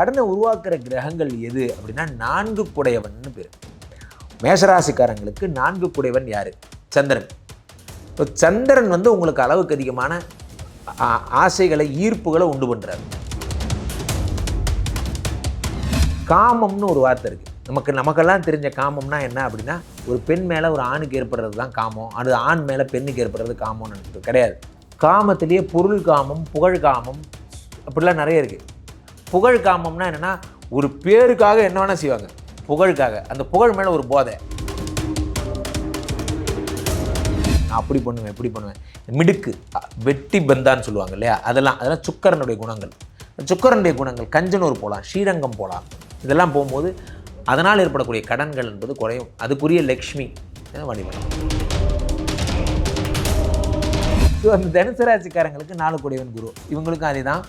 கடனை உருவாக்குற கிரகங்கள் எது அப்படின்னா நான்கு குடையவன் பேர். மேஷராசிக்காரங்களுக்கு நான்கு குடைவன் யார்? சந்திரன். இப்போ சந்திரன் வந்து உங்களுக்கு அளவுக்கு அதிகமான ஆசைகளை ஈர்ப்புகளை உண்டு பண்ணுறாரு காமம்னு ஒரு வார்த்தை இருக்குது நமக்கு நமக்கெல்லாம் தெரிஞ்ச காமம்னா என்ன அப்படின்னா ஒரு பெண் மேலே ஒரு ஆணுக்கு ஏற்படுறது தான் காமம். அது ஆண் மேலே பெண்ணுக்கு ஏற்படுறது காமம்னு நினைக்கிறது கிடையாது. காமத்திலேயே பொருள் காமம் புகழ் காமம் அப்படிலாம் நிறைய இருக்குது புகழ் காமம்னா என்னென்னா ஒரு பேருக்காக என்ன வேணால் செய்வாங்க. புகழுக்காக. அந்த புகழ் மேலே ஒரு போதை. நான் அப்படி பண்ணுவேன் இப்படி பண்ணுவேன். மிடுக்கு வெட்டி பந்தான்னு சொல்லுவாங்க இல்லையா? அதெல்லாம் அதெல்லாம் சுக்கரனுடைய குணங்கள். சுக்கரனுடைய குணங்கள் கஞ்சனூர் போகலாம் ஸ்ரீரங்கம் போகலாம் இதெல்லாம் போகும்போது அதனால் ஏற்படக்கூடிய கடன்கள் என்பது குறையும். அதுக்குரிய லக்ஷ்மி. வழிபடும் ஸோ அந்த தனுசு ராசிக்காரங்களுக்கு நாலு குடைவன் குரு. இவங்களுக்கும் அதே தான்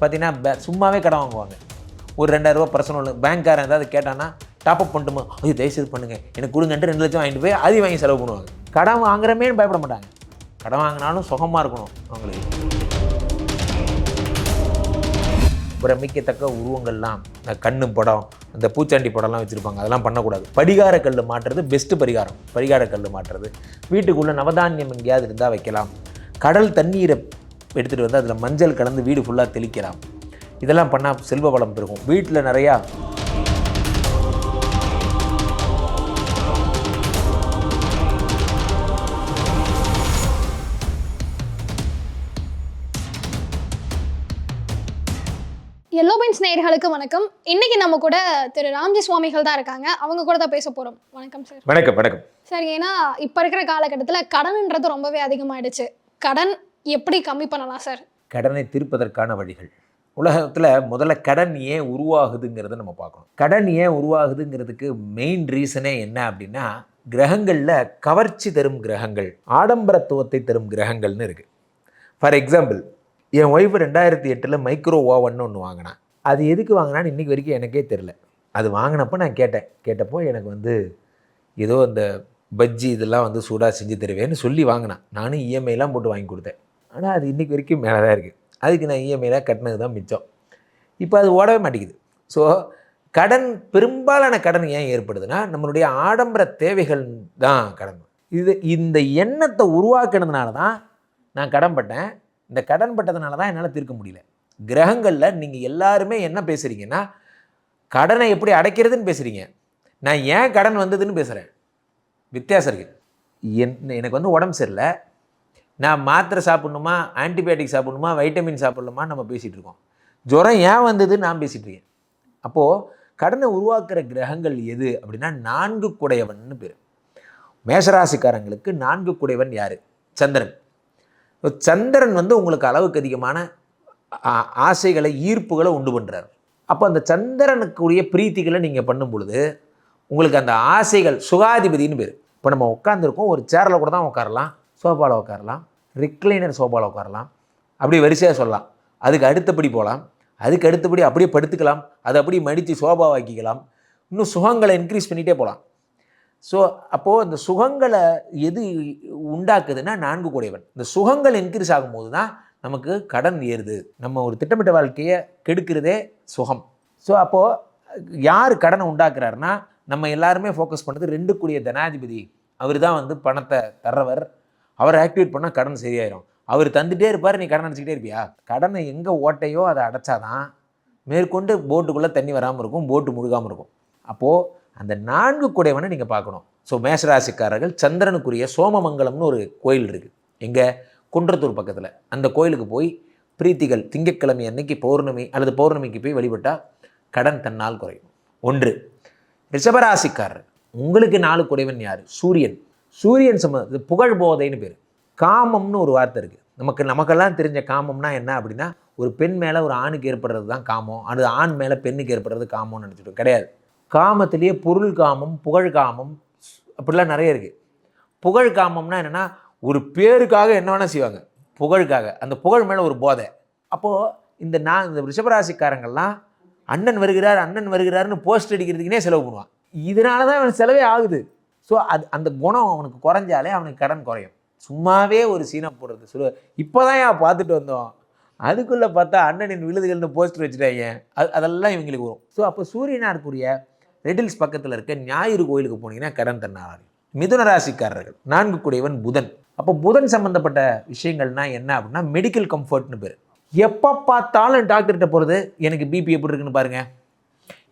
பார்த்தீங்கன்னா பே- சும்மாவே கடன் வாங்குவாங்க. ஒரு ரெண்டாயிரரூபா பர்சனல் பேங்க்காரன் ஏதாவது கேட்டான்னா டாப் அப் பண்ணட்டுமா ஐயோ தயவுசெய்து பண்ணுங்க. எனக்கு கொடுங்கன்ட்டு ரெண்டு லட்சம் வாங்கிட்டு போய் அதையும் வாங்கி செலவு பண்ணுவாங்க. கடன் வாங்குறமேன்னு பயப்பட மாட்டாங்க. கடன் வாங்கினாலும் சுகமாக இருக்கணும் அவங்களுக்கு. பிரமிக்கத்தக்க உருவங்கள்லாம் இந்த கண்ணு படம் இந்த பூச்சாண்டி படம்லாம் வச்சுருப்பாங்க. அதெல்லாம் பண்ணக்கூடாது. படிகார கல் மாட்டுறது பெஸ்ட்டு பரிகாரம். பரிகார கல் மாட்டுறது. வீட்டுக்குள்ளே நவதானியம் எங்கேயாவது இருந்தால் வைக்கலாம். கடல் தண்ணீரை எடுத்துகிட்டு வந்து அதில் மஞ்சள் கலந்து வீடு ஃபுல்லாக தெளிக்கலாம் இதெல்லாம் பண்ணால் செல்வ வளம் பெருகும். வீட்டில் நிறையா எல்லோ பென்ஸ் நேயர்களுக்கு வணக்கம். இன்னைக்கு நம்ம கூட திரு ராம்ஜி சுவாமிகள் தான் இருக்காங்க. அவங்க கூட தான் பேச போறோம். வணக்கம் சார். வணக்கம் வணக்கம். சார் ஏன்னா இப்போ இருக்கிற காலகட்டத்தில் கடன்ன்றது ரொம்பவே அதிகமாயிடுச்சு. கடன் எப்படி கம்மி பண்ணலாம் சார்? கடனை தீர்ப்பதற்கான வழிகள். உலகத்தில் முதல்ல கடன் ஏன் உருவாகுதுங்கிறத நம்ம பார்க்கணும். கடன் ஏன் உருவாகுதுங்கிறதுக்கு மெயின் ரீசனே என்ன அப்படின்னா கிரகங்களில் கவர்ச்சி தரும் கிரகங்கள் ஆடம்பரத்துவத்தை தரும் கிரகங்கள்னு இருக்குது ஃபார் எக்ஸாம்பிள் என் ஒய்ஃப் ரெண்டாயிரத்தி எட்டில் மைக்ரோ ஓவன் ஒன்று வாங்கினேன் அது எதுக்கு வாங்கினான்னு இன்றைக்கி வரைக்கும் எனக்கே தெரில அது வாங்கினப்போ நான் கேட்டேன். கேட்டப்போ எனக்கு வந்து ஏதோ அந்த பஜ்ஜி இதெல்லாம் வந்து சூடாக செஞ்சு தருவேன்னு சொல்லி வாங்கினேன் நானும் இஎம்ஐலாம் போட்டு வாங்கி கொடுத்தேன். ஆனால் அது இன்றைக்கி வரைக்கும் மேலே தான் இருக்குது அதுக்கு நான் இஎம்ஐலாம் கட்டினது தான் மிச்சம். இப்போ அது ஓடவே மாட்டேங்குது. ஸோ கடன் பெரும்பாலான கடன் ஏன் ஏற்படுதுன்னா நம்மளுடைய ஆடம்பர தேவைகள் தான் கடன். இது இந்த எண்ணத்தை உருவாக்கினதுனால தான் நான் கடன் பட்டேன். இந்த கடன் பட்டதுனால தான் என்னால் தீர்க்க முடியல. கிரகங்களில் நீங்கள் எல்லாருமே என்ன பேசுகிறீங்கன்னா கடனை எப்படி அடைக்கிறதுன்னு பேசுகிறீங்க நான் ஏன் கடன் வந்ததுன்னு பேசுகிறேன் வித்தியாசம் இருக்குது என் எனக்கு வந்து உடம்பு சரியில்லை. நான் மாத்திரை சாப்பிட்ணுமா ஆன்டிபயோட்டிக் சாப்பிட்ணுமா வைட்டமின் சாப்பிட்ணுமா நம்ம பேசிகிட்டு இருக்கோம். ஜுரம் ஏன் வந்தது நான் பேசிகிட்டு இருக்கேன். அப்போது கடனை உருவாக்குற கிரகங்கள் எது அப்படின்னா நான்கு குடையவன் பேர். மேஷராசிக்காரங்களுக்கு நான்கு குடைவன் யார்? சந்திரன். சந்திரன் வந்து உங்களுக்கு அளவுக்கு அதிகமான ஆசைகளை ஈர்ப்புகளை உண்டு பண்ணுறார் அப்போ அந்த சந்திரனுக்குரிய பிரீத்திகளை நீங்கள் பண்ணும் பொழுது உங்களுக்கு அந்த ஆசைகள் சுகாதிபதினு பேர். இப்போ நம்ம உட்காந்துருக்கோம் ஒரு சேரில் கூட தான் உட்காரலாம் சோஃபாவில் உட்காரலாம். ரிக்ளைனர் சோஃபாவில் உட்காரலாம். அப்படியே வரிசையாக சொல்லலாம். அதுக்கு அடுத்தபடி போகலாம். அதுக்கு அடுத்தபடி அப்படியே படுத்துக்கலாம். அதை அப்படியே மடித்து சோபாவாக்கிக்கலாம் இன்னும் சுகங்களை இன்க்ரீஸ் பண்ணிகிட்டே போகலாம். ஸோ அப்போது இந்த சுகங்களை எது உண்டாக்குதுன்னா நான்கு கூடையவன். இந்த சுகங்கள் இன்க்ரீஸ் ஆகும்போது தான் நமக்கு கடன் ஏறுது. நம்ம ஒரு திட்டமிட்ட வாழ்க்கையை கெடுக்கிறதே சுகம். ஸோ அப்போது யார் கடனை உண்டாக்குறாருன்னா நம்ம எல்லாருமே ஃபோக்கஸ் பண்ணுறது ரெண்டு கூடிய தனாதிபதி. அவர் தான் வந்து பணத்தை தர்றவர். அவர் ஆக்டிவேட் பண்ணால் கடன் சரியாயிரும். அவர் தந்துட்டே இருப்பார் நீ கடன் அடைச்சிக்கிட்டே இருப்பியா? கடனை எங்கே ஓட்டையோ அதை அடைச்சாதான் மேற்கொண்டு போட்டுக்குள்ளே தண்ணி வராமல் இருக்கும் போட்டு முழுகாமல் இருக்கும். அப்போது அந்த நான்கு குடைவனை நீங்கள் பார்க்கணும். ஸோ மேஷராசிக்காரர்கள் சந்திரனுக்குரிய சோமமங்கலம்னு ஒரு கோயில் இருக்குது எங்கே? குன்றத்தூர் பக்கத்தில். அந்த கோயிலுக்கு போய் பிரீத்திகள் திங்கட்கிழமை அன்னைக்கு பௌர்ணமி அல்லது பௌர்ணமிக்கு போய் வழிபட்டால் கடன் தன்னால் குறையும். ஒன்று ரிஷபராசிக்காரர். உங்களுக்கு நாலு குடைவன் யார்? சூரியன். சூரியன் சம இது புகழ் போதைன்னு பேர். காமம்னு ஒரு வார்த்தை இருக்குது நமக்கு நமக்கெல்லாம் தெரிஞ்ச காமம்னா என்ன அப்படின்னா ஒரு பெண் மேலே ஒரு ஆணுக்கு ஏற்படுறது தான் காமம். அது ஆண் மேலே பெண்ணுக்கு ஏற்படுறது காமம்னு நினச்சிட்டு கிடையாது. காமத்திலேயே பொருள் காமம் புகழ் காமம் அப்படிலாம் நிறைய இருக்குது புகழ் காமம்னா என்னென்னா ஒரு பேருக்காக என்ன வேணால் செய்வாங்க. புகழுக்காக. அந்த புகழ் மேலே ஒரு போதை. அப்போது இந்த நான் இந்த ரிஷபராசிக்காரங்கள்லாம் அண்ணன் வருகிறார் அண்ணன் வருகிறார்னு போஸ்ட் அடிக்கிறதுக்குனே செலவு பண்ணுவான். இதனால தான் செலவே ஆகுது. ஸோ அது அந்த குணம் அவனுக்கு குறைஞ்சாலே அவனுக்கு கடன் குறையும். சும்மாவே ஒரு சீனை போடுறது. சொல்லுவ இப்போ தான் ஏன் பார்த்துட்டு வந்தோம்? அதுக்குள்ளே பார்த்தா அண்ணனின் விழுதுகள்னு போஸ்டர் வச்சுட்டாங்க. அது அதெல்லாம் இவங்களுக்கு வரும். ஸோ அப்போ சூரியனாருக்குரிய ரெடில்ஸ் பக்கத்தில் இருக்க ஞாயிறு கோயிலுக்கு போனீங்கன்னா கடன் தன்னார் மிதுன ராசிக்காரர்கள் நான்கு கூடியவன் புதன். அப்போ புதன் சம்மந்தப்பட்ட விஷயங்கள்னா என்ன அப்படின்னா மெடிக்கல் கம்ஃபர்ட்னு பேர். எப்போ பார்த்தாலும் டாக்டர்கிட்ட போகிறது எனக்கு பிபி எப்படி இருக்குன்னு பாருங்கள்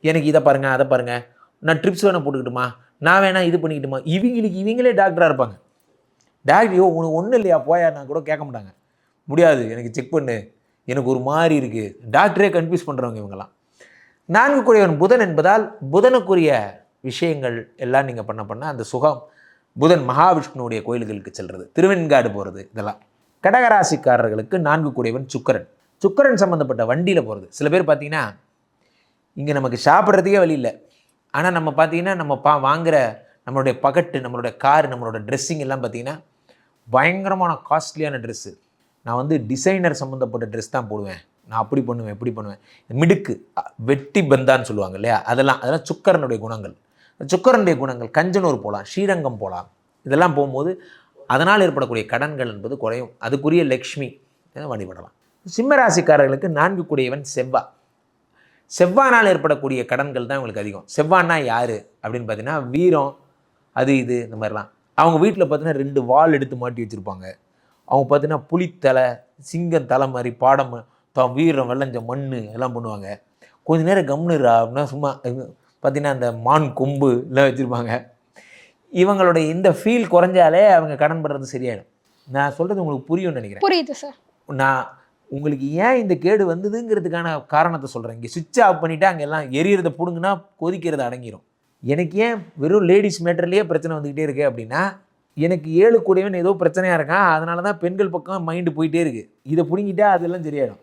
எனக்கு இதை பாருங்கள் அதை பாருங்கள் நான் ட்ரிப்ஸ் வேணால் போட்டுக்கிட்டுமா? நான் வேணா இது பண்ணிக்கிட்டுமா? இவங்களுக்கு இவங்களே டாக்டராக இருப்பாங்க. டாக்டர் ஐயோ உனக்கு ஒன்றும் இல்லையா? போயா நான் கூட கேட்க மாட்டாங்க. முடியாது எனக்கு செக் பண்ணு. எனக்கு ஒரு மாதிரி இருக்குது டாக்டரே கன்ஃபியூஸ் பண்ணுறவங்க இவங்கெல்லாம். நான்கு கூடியவன் புதன் என்பதால் புதனுக்குரிய விஷயங்கள் எல்லாம் நீங்கள் பண்ண பண்ண அந்த சுகம் புதன் மகாவிஷ்ணுவுடைய கோயில்களுக்கு செல்வது திருவெண்காடு போகிறது இதெல்லாம். கடகராசிக்காரர்களுக்கு நான்கு கூடியவன் சுக்கரன். சுக்கரன் சம்மந்தப்பட்ட வண்டியில் போகிறது சில பேர் பார்த்தீங்கன்னா இங்கே நமக்கு சாப்பிட்றதுக்கே வழி இல்லை. ஆனால் நம்ம பார்த்தீங்கன்னா நம்ம பா வாங்குகிற நம்மளுடைய பகட்டு நம்மளுடைய கார் நம்மளோட ட்ரெஸ்ஸிங் எல்லாம் பார்த்தீங்கன்னா பயங்கரமான காஸ்ட்லியான ட்ரெஸ்ஸு நான் வந்து டிசைனர் சம்மந்தப்பட்ட ட்ரெஸ் தான் போடுவேன். நான் அப்படி பண்ணுவேன் இப்படி பண்ணுவேன். மிடுக்கு வெட்டி பந்தான்னு சொல்லுவாங்க இல்லையா? அதெல்லாம் அதெல்லாம் சுக்கரனுடைய குணங்கள். சுக்கரனுடைய குணங்கள் கஞ்சனூர் போகலாம் ஸ்ரீரங்கம் போகலாம் இதெல்லாம் போகும்போது அதனால் ஏற்படக்கூடிய கடன்கள் என்பது குறையும். அதுக்குரிய லக்ஷ்மி வழிபடலாம். சிம்மராசிக்காரர்களுக்கு நான்கு கூடியவன் செவ்வா. செவ்வானால் ஏற்படக்கூடிய கடன்கள் தான் இவங்களுக்கு அதிகம். செவ்வான்னா யார்? அப்படின்னு பார்த்தீங்கன்னா வீரம் அது இது இந்த மாதிரிலாம். அவங்க வீட்டில் பார்த்தீங்கன்னா ரெண்டு வாள் எடுத்து மாட்டி வச்சுருப்பாங்க. அவங்க பார்த்தீங்கன்னா புலித்தலை சிங்கம் தலை மாதிரி பாடம் தான் வீரம் வெள்ளஞ்ச மண் எல்லாம் பண்ணுவாங்க. கொஞ்ச நேரம் கம்னுரா அப்படின்னா சும்மா பார்த்தீங்கன்னா அந்த மான் கொம்பு எல்லாம் வச்சுருப்பாங்க. இவங்களுடைய இந்த ஃபீல் குறைஞ்சாலே அவங்க கடன் படுறது சரியாயிடும். நான் சொல்கிறது உங்களுக்கு புரியும்னு நினைக்கிறேன். புரியுது சார் நான் உங்களுக்கு ஏன் இந்த கேடு வந்ததுங்கிறதுக்கான காரணத்தை சொல்கிறேன் இங்கே சுவிட்ச் ஆஃப் பண்ணிவிட்டு அங்கே எல்லாம் எரியறதை பிடுங்குனா கொதிக்கிறது அடங்கிரும். எனக்கு ஏன் வெறும் லேடிஸ் மேட்டர்லேயே பிரச்சனை வந்துக்கிட்டே இருக்கு அப்படின்னா எனக்கு ஏழு கூடியவன் ஏதோ பிரச்சனையாக இருக்கான் அதனால தான் பெண்கள் பக்கம் மைண்டு போயிட்டே இருக்கு. இதை பிடுங்கிட்டா அதெல்லாம் சரியாயிடும்.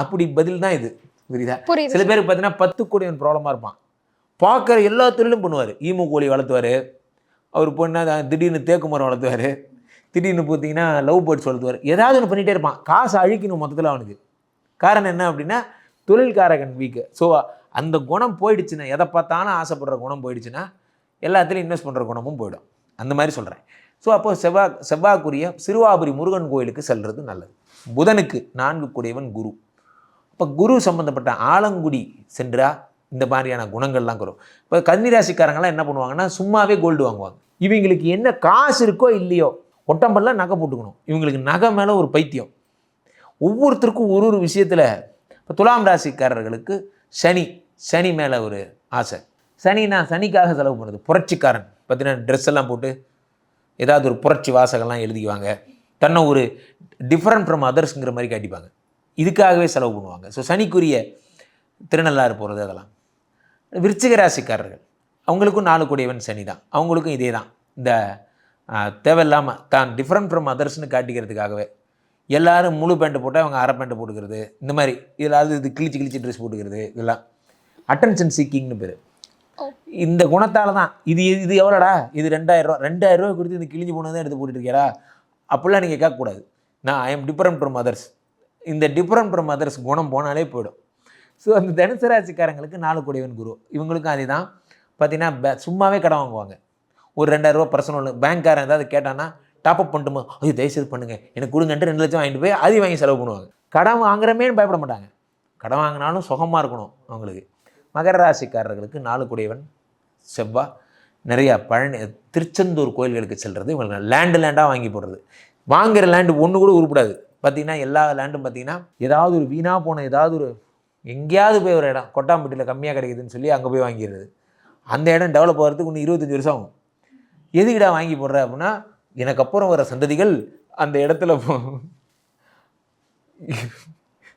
அப்படி பதில் தான் இது. புரியுதா? புரியுது. சில பேருக்கு பார்த்தீங்கன்னா பத்து கோடிவன் ப்ராப்ளமாக இருப்பான். பார்க்குற எல்லா தொழிலும் பண்ணுவார். ஈமு கோழி வளர்த்துவார். அவர் பொண்ணா திடீர்னு தேக்கு மரம் வளர்த்துவார். திடீர்னு பார்த்தீங்கன்னா லவ் பேர்ட்ஸ் வளர்த்துவார். ஏதாவது ஒன்று பண்ணிகிட்டே இருப்பான். காசு அழிக்கணும் மொத்தத்தில் அவனுக்கு. காரணம் என்ன அப்படின்னா தொழில்காரகன் வீக்கு ஸோ அந்த குணம் போயிடுச்சுன்னா எதை பார்த்தாலும் ஆசைப்படுற குணம் போயிடுச்சுன்னா எல்லாத்துலேயும் இன்வெஸ்ட் பண்ணுற குணமும் போயிடும். அந்த மாதிரி சொல்கிறேன் ஸோ அப்போ செவ்வாய் செவ்வாய்க்குரிய சிறுவாபுரி முருகன் கோயிலுக்கு செல்வது நல்லது. புதனுக்கு நான்கு கூடியவன் குரு. இப்போ குரு சம்மந்தப்பட்ட ஆலங்குடி சென்றா இந்த மாதிரியான குணங்கள்லாம் வரும் இப்போ கன்னிராசிக்காரங்களாம் என்ன பண்ணுவாங்கன்னா சும்மாவே கோல்டு வாங்குவாங்க. இவங்களுக்கு என்ன காசு இருக்கோ இல்லையோ ஒட்டம்பெல்லாம் நகை போட்டுக்கணும். இவங்களுக்கு நகை மேலே ஒரு பைத்தியம். ஒவ்வொருத்தருக்கும் ஒரு ஒரு விஷயத்தில் இப்போ துலாம் ராசிக்காரர்களுக்கு சனி சனி மேலே ஒரு ஆசை. சனி நான் சனிக்காக செலவு பண்ணுறது புரட்சிக்காரன். பார்த்தீங்கன்னா ட்ரெஸ் எல்லாம் போட்டு ஏதாவது ஒரு புரட்சி வாசகம்லாம் எழுதிக்குவாங்க. தன்னை ஒரு டிஃப்ரெண்ட் ஃப்ரம் அதர்ஸுங்கிற மாதிரி காட்டிப்பாங்க. இதுக்காகவே செலவு பண்ணுவாங்க. ஸோ சனிக்குரிய திருநள்ளாறு போகிறது அதெல்லாம். விருச்சிக ராசிக்காரர்கள். அவங்களுக்கும் நாலு கூடியவன் சனி தான் அவங்களுக்கும் இதே தான் இந்த தேவையில்லாமல் தான் டிஃப்ரெண்ட் ஃப்ரம் அதர்ஸ்னு காட்டிக்கிறதுக்காகவே. எல்லாரும் முழு பேண்ட்டு போட்டு அவங்க அரை பேண்ட்டு போட்டுக்கிறது. இந்த மாதிரி இதில் அது இது கிழிச்சு கிழிச்சு ட்ரெஸ் போட்டுக்கிறது இதெல்லாம். அட்டென்ஷன் சீக்கிங்னு பேர். இந்த குணத்தால் தான். இது இது எவ்வளோடா? இது ரெண்டாயிரம் ரூபா. கொடுத்து இந்த கிழிஞ்சு போனதை எடுத்து போட்டுட்டு இருக்கியாரா அப்படிலாம் நீங்கள் கேட்கக்கூடாது. நான் I am different from others இந்த டிஃப்ரெண்ட் ஃப்ரம் அதர்ஸ் குணம் போனாலே போயிடும். ஸோ அந்த தனுசு ராசிக்காரங்களுக்கு நாலு கூடியவன் குரு. இவங்களுக்கும் அதே தான் பார்த்தீங்கன்னா சும்மாவே கடன் வாங்குவாங்க. ஒரு ரெண்டாயிரரூவா பர்சனல் பேங்க்காரன் ஏதாவது கேட்டான்னா டாப் அப் பண்ணிட்டுமா ஐயோ தயவுசெய்து பண்ணுங்க. எனக்கு கொடுங்கன்ட்டு ரெண்டு லட்சம் வாங்கிட்டு போய் அதையும் வாங்கி செலவு பண்ணுவாங்க. கடன் வாங்குறமேன்னு பயப்பட மாட்டாங்க. கடன் வாங்கினாலும் சுகமாக இருக்கணும் அவங்களுக்கு. மகர ராசிக்காரர்களுக்கு நாலு குடையவன் செவ்வா நிறையா பழனி திருச்செந்தூர் கோயில்களுக்கு செல்கிறது இவங்களுக்கு லேண்டு லேண்டாக வாங்கி போடுறது. வாங்குற லேண்டு ஒன்று கூட உருப்படாது. பார்த்தீங்கன்னா எல்லா லேண்டும் பார்த்தீங்கன்னா ஏதாவது ஒரு வீணாக போன ஏதாவது ஒரு எங்கேயாவது போய் ஒரு இடம் கொட்டாம்பட்டியில் கம்மியாக கிடைக்குதுன்னு சொல்லி அங்கே போய் வாங்கிடுறது. அந்த இடம் டெவலப் ஆகிறதுக்கு இன்னும் இருபத்தஞ்சி வருஷம் ஆகும். எதுக்கிடா வாங்கி போடுற அப்படின்னா எனக்கு அப்புறம் வர சந்ததிகள் அந்த இடத்துல போ-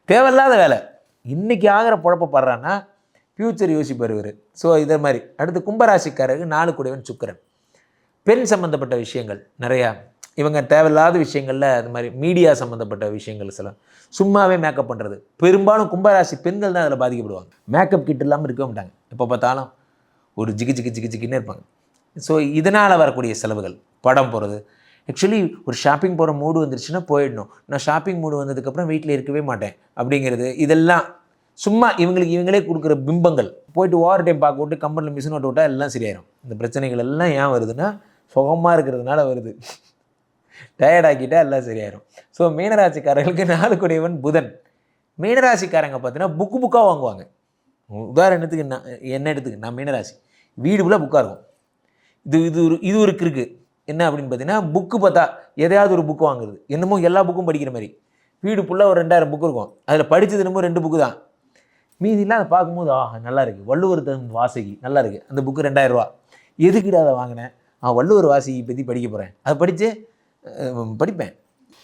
தேவையில்லாத வேலை. இன்னைக்கு ஆகிற குழப்பப்படுறான்னா ஃப்யூச்சர் யோசிப்பார் இவர். ஸோ இதே மாதிரி. அடுத்து கும்பராசிக்காரருக்கு நாலு கூடியவன் சுக்கிரன். பெண் சம்மந்தப்பட்ட விஷயங்கள் நிறையா. இவங்க தேவையில்லாத விஷயங்களில் அது மாதிரி மீடியா சம்மந்தப்பட்ட விஷயங்கள் சில. சும்மாவே மேக்கப் பண்ணுறது பெரும்பாலும் கும்பராசி பெண்கள் தான் அதில் பாதிக்கப்படுவாங்க. மேக்கப் கிட் இல்லாமல் இருக்க மாட்டாங்க. எப்போ பார்த்தாலும் ஒரு ஜிக்கு ஜிக்கு ஜிக்கு ஜிக்கின்னு இருப்பாங்க. ஸோ இதனால் வரக்கூடிய செலவுகள். படம் போகிறது ஆக்சுவலி ஒரு ஷாப்பிங் போகிற மூடு வந்துருச்சுன்னா போயிடணும். நான் ஷாப்பிங் மூடு வந்ததுக்கப்புறம் வீட்டில் இருக்கவே மாட்டேன். அப்படிங்கிறது. இதெல்லாம் சும்மா இவங்களுக்கு இவங்களே கொடுக்குற பிம்பங்கள். போயிட்டு ஓவர் டைம் பார்க்க விட்டு கம்பெனியில் மிஷின் ஓட்டு விட்டால் எல்லாம் சரியாயிரும். இந்த பிரச்சனைகள் எல்லாம் ஏன் வருதுன்னா சுகமாக இருக்கிறதுனால வருது. டயர்டாக்கிட்டால் எல்லாம் சரியாயிரும். ஸோ மீனராசிக்காரர்களுக்கு நாலு புதன். மீனராசிக்காரங்க பார்த்தீங்கன்னா புக்கு புக்காக வாங்குவாங்க. உதாரணத்துக்கு நான் என்ன எடுத்துக்கு நான் மீனராசி. வீடு ஃபுல்லாக புக்காக இருக்கும். இது இது ஒரு இது ஒரு இருக்குது என்ன அப்படின்னு பார்த்தீங்கன்னா புக்கு பார்த்தா எதையாவது ஒரு புக்கு வாங்குறது. என்னமோ எல்லா புக்கும் படிக்கிற மாதிரி. வீடு ஃபுல்லாக ஒரு ரெண்டாயிரம் புக்கு இருக்கும். அதில் படித்தது என்னமோ ரெண்டு புக்கு தான். மீதிலாம் அதை பார்க்கும்போது ஆஹா நல்லா இருக்குது வள்ளுவர் தன் வாசகி நல்லா இருக்குது அந்த புக்கு ரெண்டாயிரம் ரூபா. அதை வாங்கினேன்? ஆ வள்ளுவர் வாசகி பற்றி படிக்க போகிறேன் அதை படித்து படிப்பேன்.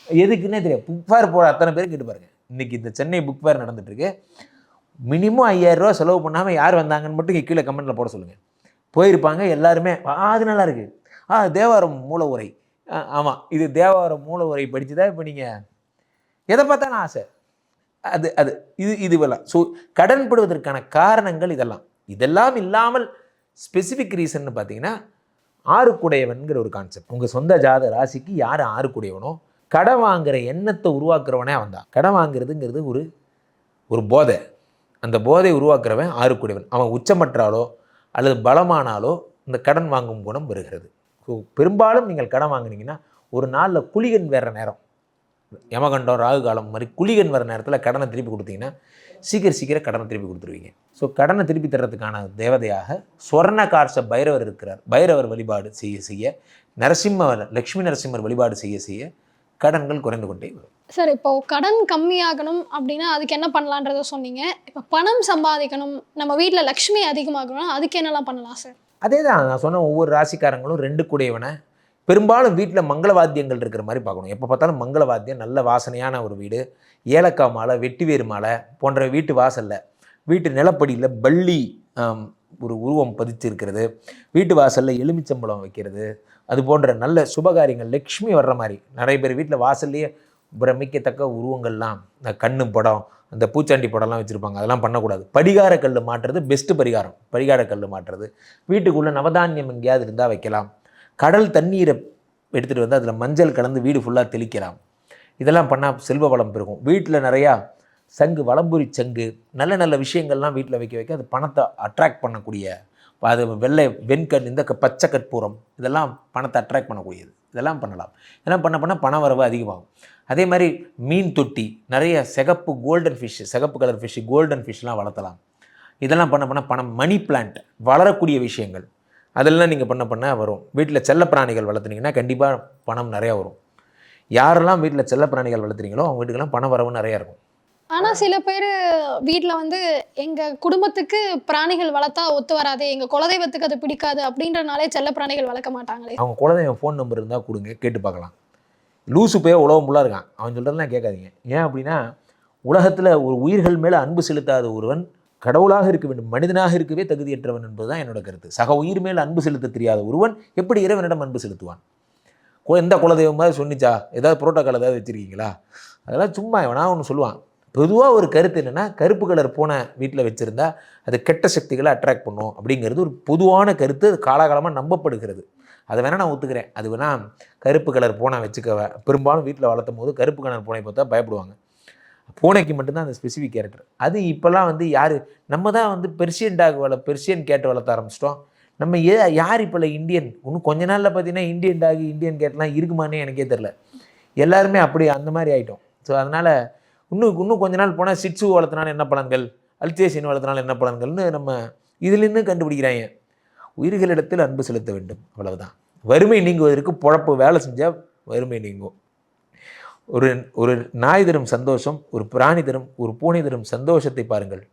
எதுக்குன்னே தெரியாது. புக் ஃபேர் போகிற அத்தனை பேரும் கேட்டு பாருங்க. இன்றைக்கி இந்த சென்னை புக் ஃபேர் நடந்துட்டுருக்கு மினிமம் ஐயாயிரரூவா செலவு பண்ணாமல் யார் வந்தாங்கன்னு மட்டும் கீழே கமெண்ட்டில் போட சொல்லுங்கள் போயிருப்பாங்க எல்லாருமே. அது நல்லா இருக்குது ஆ தேவாரம் மூல உரை. ஆமாம் இது தேவாரம் மூல உரை படித்து தான் இப்போ நீங்கள் எதை பார்த்தாலும் ஆசை. அது அது இது இதுவெல்லாம் ஸோ கடன்படுவதற்கான காரணங்கள் இதெல்லாம். இதெல்லாம் இல்லாமல் ஸ்பெசிஃபிக் ரீசன் பார்த்தீங்கன்னா ஆறுக்குடையவன்கிற ஒரு கான்செப்ட் உங்கள் சொந்த ஜாத ராசிக்கு யார் ஆறுக்குடையவனோ கடன் வாங்குகிற எண்ணத்தை உருவாக்குறவனே அவன் தான். கடன் வாங்குறதுங்கிறது ஒரு ஒரு போதை. அந்த போதை உருவாக்குறவன் ஆறுக்குடையவன். அவன் உச்சமற்றாலோ அல்லது பலமானாலோ இந்த கடன் வாங்கும் குணம் வருகிறது ஸோ பெரும்பாலும் நீங்கள் கடன் வாங்கினீங்கன்னா ஒரு நாளில் குளிகன் வேறு நேரம். யமகண்டம் ராகு காலம் மாதிரி குளிகன் வர நேரத்தில் கடனை திருப்பி கொடுத்தீங்கன்னா சீக்கிரம் சீக்கிரம் கடனை திருப்பி கொடுத்துருவீங்க. ஸோ கடனை திருப்பி தர்றதுக்கான தேவதையாக ஸ்வர்ண கார்ஷ பைரவர் இருக்கிறார். பைரவர் வழிபாடு செய்ய செய்ய நரசிம்ம லக்ஷ்மி நரசிம்மர் வழிபாடு செய்ய செய்ய கடன்கள் குறைந்து கொண்டே வரும். சார் இப்போ கடன் கம்மியாகணும் அப்படின்னா அதுக்கு என்ன பண்ணலான்றத சொன்னீங்க. இப்போ பணம் சம்பாதிக்கணும் நம்ம வீட்டில் லக்ஷ்மி அதிகமாகணும் அதுக்கு என்னெல்லாம் பண்ணலாம் சார்? அதே தான் நான் சொன்ன ஒவ்வொரு ராசிக்காரங்களும் ரெண்டு கூடையவனை. பெரும்பாலும் வீட்டில் மங்கள வாத்தியங்கள் இருக்கிற மாதிரி பார்க்கணும். எப்போ பார்த்தாலும் மங்கள வாத்தியம் நல்ல வாசனையான ஒரு வீடு. ஏலக்காய் மாலை வெட்டிவேறு மாலை போன்ற வீட்டு வாசலில். வீட்டு நிலப்படியில் பள்ளி ஒரு உருவம் பதிச்சிருக்கிறது. வீட்டு வாசலில் எலுமிச்சம்பழம் வைக்கிறது. அது போன்ற நல்ல சுபகாரியங்கள் லக்ஷ்மி வர்ற மாதிரி. நிறைய பேர் வீட்டில் வாசல்லையே பிரமிக்கத்தக்க உருவங்கள்லாம் இந்த கண்ணு படம் அந்த பூச்சாண்டி படம்லாம் வச்சுருப்பாங்க. அதெல்லாம் பண்ணக்கூடாது. படிகார கல் மாட்டுறது பெஸ்ட்டு பரிகாரம். படிகார கல் மாட்டுறது. வீட்டுக்குள்ளே நவதானியம் எங்கேயாவது இருந்தால் வைக்கலாம். கடல் தண்ணீரை எடுத்துகிட்டு வந்து அதில் மஞ்சள் கலந்து வீடு ஃபுல்லாக தெளிக்கலாம். இதெல்லாம் பண்ணால் செல்வ வளம் பெருகும். வீட்டில் நிறையா சங்கு வளம்புரி சங்கு நல்ல நல்ல விஷயங்கள்லாம் வீட்டில் வைக்க வைக்க அது பணத்தை அட்ராக்ட் பண்ணக்கூடிய அது வெள்ளை வெண்கண் இந்த க- பச்சை கற்பூரம் இதெல்லாம் பணத்தை அட்ராக்ட் பண்ணக்கூடியது. இதெல்லாம் பண்ணலாம். இதெல்லாம் பண்ண பண்ண பண வரவு அதிகமாகும். அதே மாதிரி மீன் தொட்டி நிறைய சிகப்பு கோல்டன் ஃபிஷ் சிகப்பு கலர் ஃபிஷ் கோல்டன் ஃபிஷ்லாம் வளர்த்தலாம். இதெல்லாம் பண்ண பண்ண பணம் மணி பிளான்ட் வளரக்கூடிய விஷயங்கள். அதெல்லாம் நீங்கள் பண்ண பண்ண வரும். வீட்டில் செல்ல பிராணிகள் வளர்த்துனீங்கன்னா கண்டிப்பாக பணம் நிறையா வரும். யாரெல்லாம் வீட்டில் செல்ல பிராணிகள் வளர்த்துறீங்களோ அவங்க வீட்டுக்கெல்லாம் பண வரவு நிறையா இருக்கும். ஆனால் சில பேர் வீட்டில் வந்து எங்கள் குடும்பத்துக்கு பிராணிகள் வளர்த்தா ஒத்து வராது எங்கள் குலதெய்வத்துக்கு அது பிடிக்காது அப்படின்றனாலே செல்ல பிராணிகள் வளர்க்க மாட்டாங்களே. அவங்க குலதெய்வம் ஃபோன் நம்பர் இருந்தால் கொடுங்க கேட்டு பார்க்கலாம். லூசு போய் உலகம் ஃபுல்லாக இருக்கான். அவன் சொல்கிறதெல்லாம் கேட்காதீங்க. ஏன் அப்படின்னா உலகத்தில் ஒரு உயிர்கள் மேலே அன்பு செலுத்தாத ஒருவன் கடவுளாக இருக்க வேண்டும் மனிதனாக இருக்கவே தகுதியற்றவன் என்பதுதான் என்னோட கருத்து. சக உயிர் மேல் அன்பு செலுத்த தெரியாத ஒருவன் எப்படி இறைவனிடம் அன்பு செலுத்துவான்? எந்த குலதெய்வம் மாதிரி சொன்னிச்சா ஏதாவது புரோட்டோக்கால் ஏதாவது வச்சுருக்கீங்களா? அதெல்லாம் சும்மா வேணா ஒன்று சொல்லுவான். பொதுவாக ஒரு கருத்து என்னென்னா கருப்பு கலர் பூனை வீட்டில் வச்சுருந்தா அது கெட்ட சக்திகளை அட்ராக்ட் பண்ணும். அப்படிங்கிறது ஒரு பொதுவான கருத்து அது காலாகாலமாக நம்பப்படுகிறது. அதை வேணால் நான் ஒத்துக்கிறேன். அது வேணால் கருப்பு கலர் பூனை வச்சுக்க பெரும்பாலும் வீட்டில் வளர்த்தும் போது கருப்பு கலர் பூனை பார்த்தா பயப்படுவாங்க. பூனைக்கு மட்டும்தான் அந்த ஸ்பெசிஃபிக் கேரக்டர் அது இப்போல்லாம் வந்து யார் நம்ம தான் வந்து பெர்சியன் டாக் வள பெர்சியன் கேட் வளர்த்த ஆரம்பிச்சிட்டோம். நம்ம ஏ யார் இப்போ இந்தியன் இன்னும் கொஞ்ச நாளில் பார்த்தீங்கன்னா இந்தியன் டாக் இந்தியன் கேட்லாம் இருக்குமானே எனக்கே தெரில எல்லாருமே அப்படி அந்த மாதிரி ஆகிட்டோம் ஸோ அதனால் இன்னும் இன்னும் கொஞ்ச நாள் போனால் சிட்சு வளர்த்தனால என்ன பலன்கள்? அல்சேஷன் வளர்த்தினாலும் என்ன பலன்கள்னு நம்ம இதுலேருந்து கண்டுபிடிக்கிறாங்க. உயிர்களிடத்தில் அன்பு செலுத்த வேண்டும். அவ்வளவுதான். வறுமை நீங்குவதற்கு பொழப்பு வேலை செஞ்சால் வறுமை நீங்கும். ஒரு ஒரு நாய் தரும் சந்தோஷம் ஒரு பிராணி தரும் ஒரு பூனை தரும் சந்தோஷத்தை பாருங்கள்.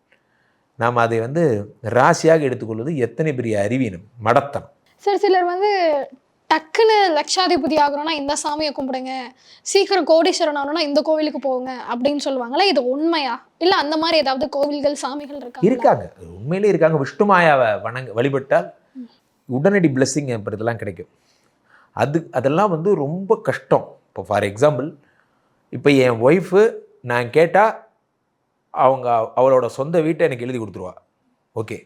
நாம் அதை வந்து ராசியாக எடுத்துக்கொள்வது எத்தனை பெரிய அறிவீனம்? மடத்தனம். சார் சிலர் வந்து டக்குன்னு லட்சாதிபதி ஆகணும்னா இந்த சாமியை கும்பிடுங்க. சீக்கிரம் கோடீஸ்வரன் ஆகணும்னா இந்த கோவிலுக்கு போங்க அப்படின்னு சொல்லுவாங்களே இது உண்மையா? இல்ல அந்த மாதிரி ஏதாவது கோவில்கள் சாமிகள் இருக்கா இருக்காங்க. உண்மையிலே இருக்காங்க. விஷ்ணுமாயாவை வணங்க வழிபட்டால் உடனடி பிளெஸ்ஸிங் இதெல்லாம் கிடைக்கும். அது அதெல்லாம் வந்து ரொம்ப கஷ்டம். இப்போ ஃபார் எக்ஸாம்பிள் இப்போ என் ஒய்ஃபு நான் கேட்டால் அவங்க அவளோட சொந்த வீட்டை எனக்கு எழுதி கொடுத்துருவா. ஓகே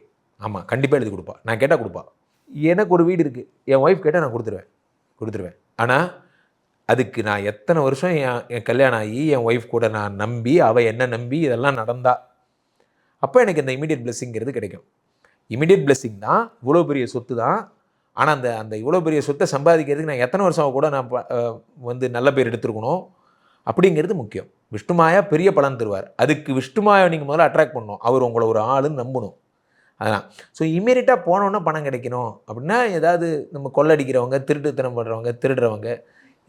ஆமாம் கண்டிப்பாக எழுதி கொடுப்பா. நான் கேட்டால் கொடுப்பா. எனக்கு ஒரு வீடு இருக்குது என் ஒய்ஃப் கேட்டால் நான் கொடுத்துருவேன். கொடுத்துருவேன். ஆனால் அதுக்கு நான் எத்தனை வருஷம் என் என் கல்யாணம் ஆகி என் ஒய்ஃப் கூட நான் நம்பி அவள் என்ன நம்பி இதெல்லாம் நடந்தா. அப்போ எனக்கு இந்த இமீடியட் பிளெஸ்ஸிங்கிறது கிடைக்கும். இமீடியட் பிளெஸ்ஸிங் தான் இவ்வளோ பெரிய சொத்து தான். ஆனால் அந்த அந்த இவ்வளோ பெரிய சொத்தை சம்பாதிக்கிறதுக்கு நான் எத்தனை வருஷம் கூட நான் ப- வந்து நல்ல பேர் எடுத்துருக்கணும்? அப்படிங்கிறது முக்கியம். விஷ்ணுமாயா பெரிய பலன் தருவார். அதுக்கு விஷ்ணுமாயை நீங்கள் முதல்ல அட்ராக்ட் பண்ணணும். அவர் உங்களை ஒரு ஆளுன்னு நம்பணும். அதான் ஸோ இம்மீடியட்டாக போனோன்னா பணம் கிடைக்கணும். அப்படின்னா ஏதாவது நம்ம கொள்ளடிக்கிறவங்க திருட்டுத்தனம் பண்ணுறவங்க திருடுறவங்க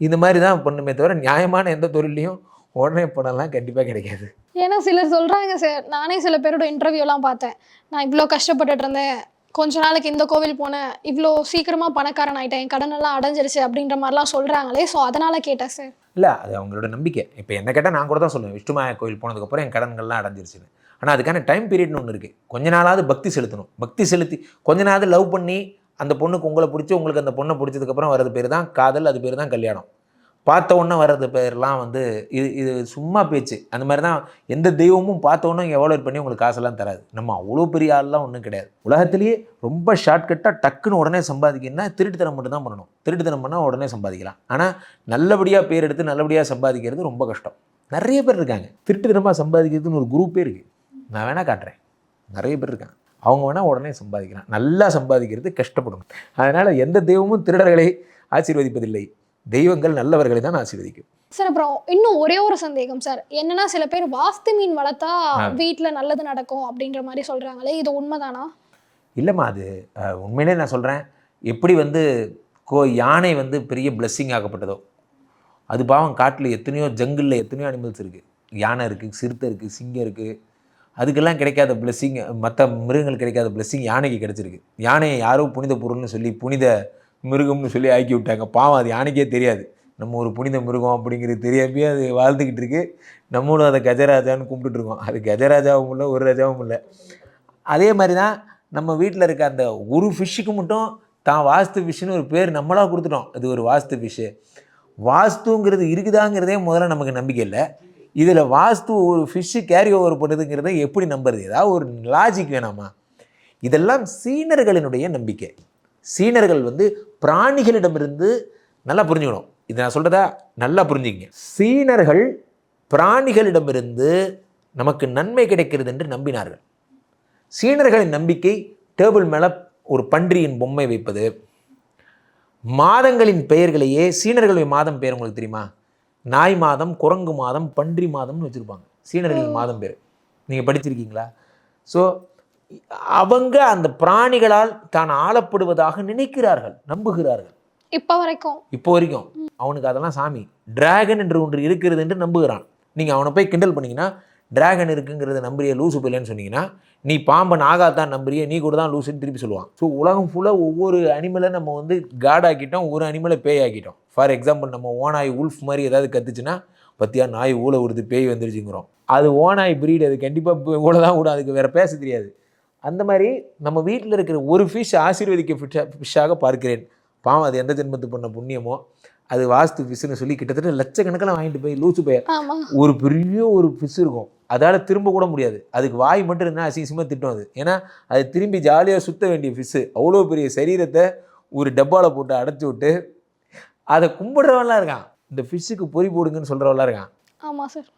இந்த மாதிரி தான் பண்ணுமே தவிர நியாயமான எந்த தொழிலையும் உடனே பணம்லாம் கண்டிப்பாக கிடைக்காது. ஏன்னா சிலர் சொல்றாங்க சார். நானே சில பேரோட இன்டர்வியூலாம் பார்த்தேன். நான் இவ்வளோ கஷ்டப்பட்டுட்டு இருந்தேன். கொஞ்ச நாளைக்கு இந்த கோவில் போனேன். இவ்வளோ சீக்கிரமா பணக்காரன் ஆயிட்டேன். என் கடன் எல்லாம் அடைஞ்சிருச்சு அப்படின்ற மாதிரிலாம் சொல்றாங்களே. ஸோ அதனால கேட்டேன் சார். இல்லை அது அவங்களோட நம்பிக்கை. இப்போ என்ன கேட்டால் நான் கூட தான் சொல்லுவேன். விஷ்ணுமாயா கோயில் போனதுக்கப்புறம் என் கடன்கள்லாம் அடைஞ்சிருச்சுன்னு. ஆனால் அதுக்கான டைம் பீரியட்னு ஒன்று இருக்குது கொஞ்ச நாளாவது பக்தி செலுத்தணும். பக்தி செலுத்தி கொஞ்ச நாளாவது லவ் பண்ணி அந்த பொண்ணுக்கு உங்களை பிடிச்சி உங்களுக்கு அந்த பொண்ணை பிடிச்சதுக்கப்புறம் வர்றது பேர் தான் காதல் அது பேர் தான் கல்யாணம். பார்த்த உடனே வர்றது பேர்லாம் வந்து இது இது சும்மா பேச்சு. அந்த மாதிரி தான் எந்த தெய்வமும் பார்த்த உடனே எவ்வளோ பண்ணி உங்களுக்கு காசெல்லாம் தராது. நம்ம அவ்வளோ பெரிய ஆள்லாம் ஒன்றும் கிடையாது. உலகத்திலேயே ரொம்ப ஷார்ட்கட்டாக டக்குன்னு உடனே சம்பாதிக்கணும்னா திருட்டுத்தனம் மட்டும் தான் பண்ணணும். திருட்டுத்தனம் பண்ணால் உடனே சம்பாதிக்கலாம். ஆனால் நல்லபடியாக பேர் எடுத்து நல்லபடியாக சம்பாதிக்கிறது ரொம்ப கஷ்டம். நிறைய பேர் இருக்காங்க. திருட்டுத்தனமாக சம்பாதிக்கிறதுன்னு ஒரு குரூப்பே இருக்குது நான் வேணால் காட்டுறேன். நிறைய பேர் இருக்காங்க. அவங்க வேணால் உடனே சம்பாதிக்கலாம். நல்லா சம்பாதிக்கிறது கஷ்டப்படும். அதனால் எந்த தெய்வமும் திருடர்களை ஆசீர்வதிப்பதில்லை. தெய்வங்கள் நல்லவர்களை தான் ஆசீர்வதிக்கும். சார் அப்புறம் இன்னும் ஒரே ஒரு சந்தேகம் சார். என்னன்னா சில பேர் வாஸ்து மீன் வளர்த்தா ஆ. வீட்ல நல்லது நடக்கும் அப்படின்ற மாதிரி சொல்றாங்களே இது உண்மைதானா? இல்லைம்மா அது உண்மையிலே நான் சொல்கிறேன் எப்படி வந்து கோ யானை வந்து பெரிய பிளெஸ்ஸிங் ஆகப்பட்டதோ அது பாவம் காட்டில் எத்தனையோ ஜங்கிளில் எத்தனையோ அனிமல்ஸ் இருக்குது யானை இருக்குது சிறுத்தை இருக்குது சிங்கம் இருக்குது அதுக்கெல்லாம் கிடைக்காத பிளெஸ்ஸிங் மற்ற மிருகங்கள் கிடைக்காத பிளெஸ்ஸிங் யானைக்கு கிடைச்சிருக்கு. யானையை யாரோ புனித பொருள்னு சொல்லி புனித மிருகம்னு சொல்லி ஆக்கி விட்டாங்க. பாவம் அது யானைக்கே தெரியாது. நம்ம ஒரு புனித மிருகம் அப்படிங்கிறது தெரியாமையே அது வாழ்ந்துக்கிட்டு இருக்கு. நம்மளும் அதை கஜராஜான்னு கும்பிட்டுருக்கோம் அது கஜராஜாவும் இல்லை ஒரு ராஜாவும் இல்லை. அதே மாதிரி தான் நம்ம வீட்டில் இருக்க அந்த ஒரு ஃபிஷ்ஷுக்கு மட்டும் தான் வாஸ்து ஃபிஷ்ஷுன்னு ஒரு பேர் நம்மளாக கொடுத்துட்டோம். இது ஒரு வாஸ்து ஃபிஷ்ஷு வாஸ்துங்கிறது இருக்குதாங்கிறதே முதல்ல நமக்கு நம்பிக்கை இல்லை. இதில் வாஸ்து ஒரு ஃபிஷ்ஷு கேரி ஓவர் பண்ணுதுங்கிறத எப்படி நம்புறது? ஏதாவது ஒரு லாஜிக் வேணாமா? இதெல்லாம் சீனர்களினுடைய நம்பிக்கை. சீனர்கள் வந்து பிராணிகளிடமிருந்து நல்லா புரிஞ்சுக்கணும். இது நான் சொல்கிறதா நல்லா புரிஞ்சுக்கங்க. சீனர்கள் பிராணிகளிடமிருந்து நமக்கு நன்மை கிடைக்கிறது என்று நம்பினார்கள். சீனர்களின் நம்பிக்கை டேபிள் மேலே ஒரு பன்றியின் பொம்மை வைப்பது. மாதங்களின் பெயர்களையே சீனர்களுடைய மாதம் பெயர் உங்களுக்கு தெரியுமா? நாய் மாதம் குரங்கு மாதம் பன்றி மாதம்னு வச்சுருப்பாங்க. சீனர்களின் மாதம் பேர். நீங்கள் படிச்சிருக்கீங்களா? ஸோ அவங்க அந்த பிராணிகளால் தான் ஆளப்படுவதாக நினைக்கிறார்கள் நம்புகிறார்கள். இப்போ வரைக்கும். இப்போ வரைக்கும். அவனுக்கு அதெல்லாம் சாமி டிராகன் என்று ஒன்று இருக்கிறது என்று நம்புகிறான். நீங்கள் அவனை போய் கிண்டல் பண்ணீங்கன்னா டிராகன் இருக்குங்கிறத நம்புறிய லூசு பிள்ளைன்னு சொன்னீங்கன்னா நீ பாம்பன் ஆகாதான் நம்புறிய நீ கூட தான் லூசுன்னு திருப்பி சொல்லுவான். ஸோ உலகம் ஃபுல்லாக ஒவ்வொரு அனிமலை நம்ம வந்து காட் ஆக்கிட்டோம் ஒரு அனிமலை பேய் ஆக்கிட்டோம். ஃபார் எக்ஸாம்பிள் நம்ம ஓனாய் உல்ஃப் மாதிரி ஏதாவது கத்துச்சுன்னா பத்தியா நாய் ஊழ விடுது பேய் வந்துருச்சுங்கிறோம். அது ஓனாய் பிரீடு அது கண்டிப்பாக ஊழ தான் விடும் அதுக்கு வேறு பேச தெரியாது. அந்த மாதிரி நம்ம வீட்டில் இருக்கிற ஒரு ஃபிஷ் ஆசீர்வதிக்க ஃபிஷ்ஷாக ஃபிஷ்ஷாக பார்க்கிறேன். பாவம் அது எந்த ஜென்மத்து பண்ண புண்ணியமோ அது வாஸ்து ஃபிஷ்ஷுன்னு சொல்லி கிட்டத்தட்ட லட்சக்கணக்கில் வாங்கிட்டு போய் லூசு போய். ஒரு பெரிய ஒரு ஃபிஷ் இருக்கும். அதால் திரும்ப கூட முடியாது. அதுக்கு வாய் மட்டும் இருந்தால் அசிங்கமாக திட்டும் அது. ஏன்னா அது திரும்பி ஜாலியாக சுத்த வேண்டிய ஃபிஷ்ஷு அவ்வளோ பெரிய சரீரத்தை ஒரு டப்பாவில் போட்டு அடைச்சி விட்டு அதை கும்பிடுறவன்லாம் இருக்கான். இந்த ஃபிஷ்ஷுக்கு பொறி போடுங்கன்னு சொல்கிறவன்லாம் இருக்கான். ஆமா சார்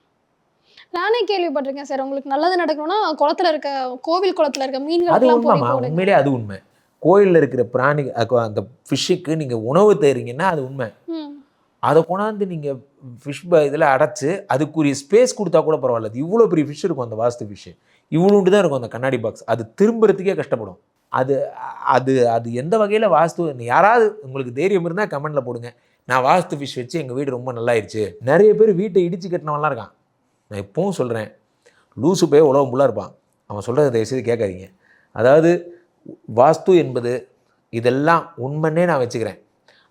நானே கேள்விப்பட்டிருக்கேன் சார் உங்களுக்கு நல்லது நடக்கணும்னா குளத்துல இருக்க கோவில் குளத்துல இருக்க அது மீன்களுக்கெல்லாம் பொறி உண்மைமா உண்மையிலே அது உண்மை. கோயிலில் இருக்கிற பிராணி அந்த ஃபிஷ்ஷுக்கு நீங்கள் உணவு தருங்கன்னா அது உண்மை. அதை கொண்டாந்து நீங்கள் ஃபிஷ் இதில் அடைச்சு அதுக்குரிய ஸ்பேஸ் கொடுத்தா கூட பரவாயில்ல. அது இவ்வளோ பெரிய ஃபிஷ் இருக்கும் அந்த வாஸ்து ஃபிஷ்ஷு இவ்வளோண்டு தான் இருக்கும் அந்த கண்ணாடி பாக்ஸ் அது திரும்புறதுக்கே கஷ்டப்படும். அது அது அது எந்த வகையில் வாஸ்து யாராவது உங்களுக்கு தைரியம் இருந்தால் கமெண்டில் போடுங்க. நான் வாஸ்து ஃபிஷ் வச்சு எங்கள் வீடு ரொம்ப நல்லாயிருச்சு. நிறைய பேர் வீட்டை இடிச்சு கட்டினவன்லாம் இருக்கான். நான் இப்போவும் சொல்கிறேன் லூசு போய் உலகம் ஃபுல்லாக இருப்பான். அவன் சொல்கிறத தயவுசெய்து கேட்காதீங்க. அதாவது வாஸ்து என்பது இதெல்லாம் உண்மைன்னே நான் வச்சுக்கிறேன்.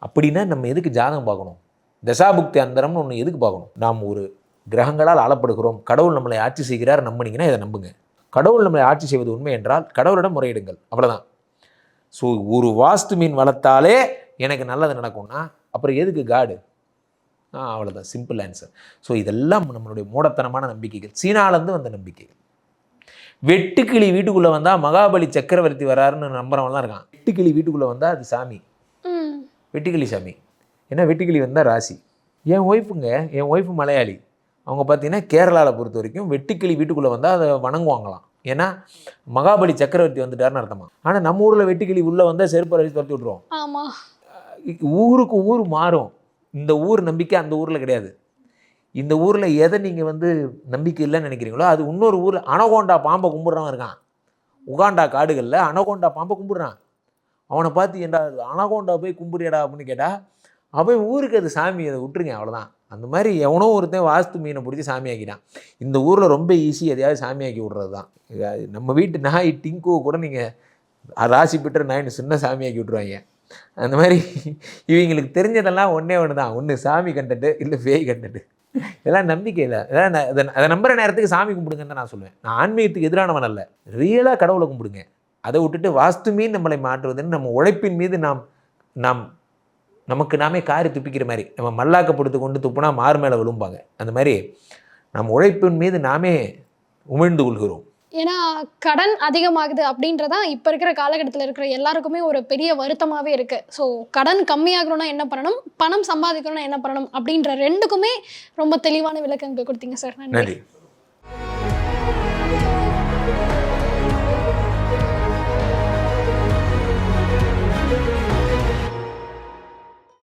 அப்படின்னா நம்ம எதுக்கு ஜாதகம் பார்க்கணும்? தசாபுக்தி அந்தரம்னு ஒன்று எதுக்கு பார்க்கணும்? நாம் ஒரு கிரகங்களால் ஆளப்படுகிறோம். கடவுள் நம்மளை ஆட்சி செய்கிறார் நம்பினீங்கன்னா இதை நம்புங்க. கடவுள் நம்மளை ஆட்சி செய்வது உண்மை என்றால் கடவுளிடம் முறையிடுங்கள். அவ்வளோதான் ஸோ ஒரு வாஸ்து மீன் வளர்த்தாலே எனக்கு நல்லது நடக்கும்னா அப்புறம் எதுக்கு காடு ஆ அவ்வளோதான் சிம்பிள் ஆன்சர் ஸோ இதெல்லாம் நம்மளுடைய மூடத்தனமான நம்பிக்கைகள். சீனாலேருந்து வந்த நம்பிக்கைகள். வெட்டுக்கிளி வீட்டுக்குள்ளே வந்தால் மகாபலி சக்கரவர்த்தி வராருன்னு நம்புறவன்லாம் இருக்கான். வெட்டுக்கிளி வீட்டுக்குள்ளே வந்தால் அது சாமி. வெட்டுக்கிளி சாமி. ஏன்னா வெட்டுக்கிளி வந்தால் ராசி. என் ஒய்ஃபுங்க என் ஒய்ஃபு மலையாளி. அவங்க பார்த்தீங்கன்னா கேரளாவில் பொறுத்த வரைக்கும் வெட்டுக்கிளி வீட்டுக்குள்ளே வந்தால் அதை வணங்குவாங்களாம். ஏன்னா மகாபலி சக்கரவர்த்தி வந்துட்டாருன்னு அர்த்தமா? ஆனால் நம்ம ஊரில் வெட்டுக்கிளி உள்ளே வந்தால் செருப்பு அடிச்சு துரத்தி விட்ருவோம் ஊருக்கு ஊர் மாறும். இந்த ஊர் நம்பிக்கை அந்த ஊரில் கிடையாது. இந்த ஊரில் எதை நீங்கள் வந்து நம்பிக்கை இல்லைன்னு நினைக்கிறீங்களோ அது இன்னொரு ஊரில் அனகோண்டா பாம்பை கும்பிட்றவன் இருக்கான். உகாண்டா காடுகளில் அனகோண்டா பாம்பை கும்பிட்றான். அவனை பார்த்து ஏன்டா அனகோண்டா போய் கும்பிடுறியடா அப்படின்னு கேட்டால் அவன் ஊருக்கு அது சாமி அதை விட்டுருங்க அவ்வளோதான் அந்த மாதிரி எவனோ ஒருத்தன் வாஸ்து மீனை பிடிச்சி சாமி ஆக்கிட்டான். இந்த ஊரில் ரொம்ப ஈஸி எதையாவது சாமி ஆக்கி விட்றது தான் நம்ம வீட்டு நாய் டிங்கோ கூட நீங்கள் ராசி பெற்ற நாயின்னு சின்ன சாமி ஆக்கி விட்ருவாங்க அந்த மாதிரி இவங்களுக்கு தெரிஞ்சதெல்லாம் ஒன்றே ஒன்று தான் ஒன்று சாமி கண்டட்டு இல்லை பேய் கண்டட்டு இதெல்லாம் நம்பிக்கை இல்லை இதெல்லாம் நான் அதை அதை நம்புற நேரத்துக்கு சாமி கும்பிடுங்கன்னு தான் நான் சொல்லுவேன் நான் ஆன்மீகத்துக்கு எதிரானவன் அல்ல. ரியலாக கடவுளை கும்பிடுங்க. அதை விட்டுட்டு வாஸ்து மீன் நம்மளை மாற்றுவதுன்னு நம்ம உழைப்பின் மீது நாம் நாம் நமக்கு நாமே காரி துப்பிக்கிற மாதிரி நம்ம மல்லாக்கப்படுத்து கொண்டு துப்புனா மாறு மேலே விழும்பாங்க. அந்த மாதிரி நம் உழைப்பின் மீது நாமே உமிழ்ந்து கொள்கிறோம். ஏன்னா கடன் அதிகமாகுது அப்படின்றதான் இப்போ இருக்கிற காலகட்டத்தில் இருக்கிற எல்லாருக்குமே ஒரு பெரிய வருத்தமாகவே இருக்குது ஸோ கடன் கம்மியாகணும்னா என்ன பண்ணணும்? பணம் சம்பாதிக்கணும்னா என்ன பண்ணணும்? அப்படின்ற ரெண்டுக்குமே ரொம்ப தெளிவான விளக்கங்கள் கொடுத்தீங்க சார் நன்றி.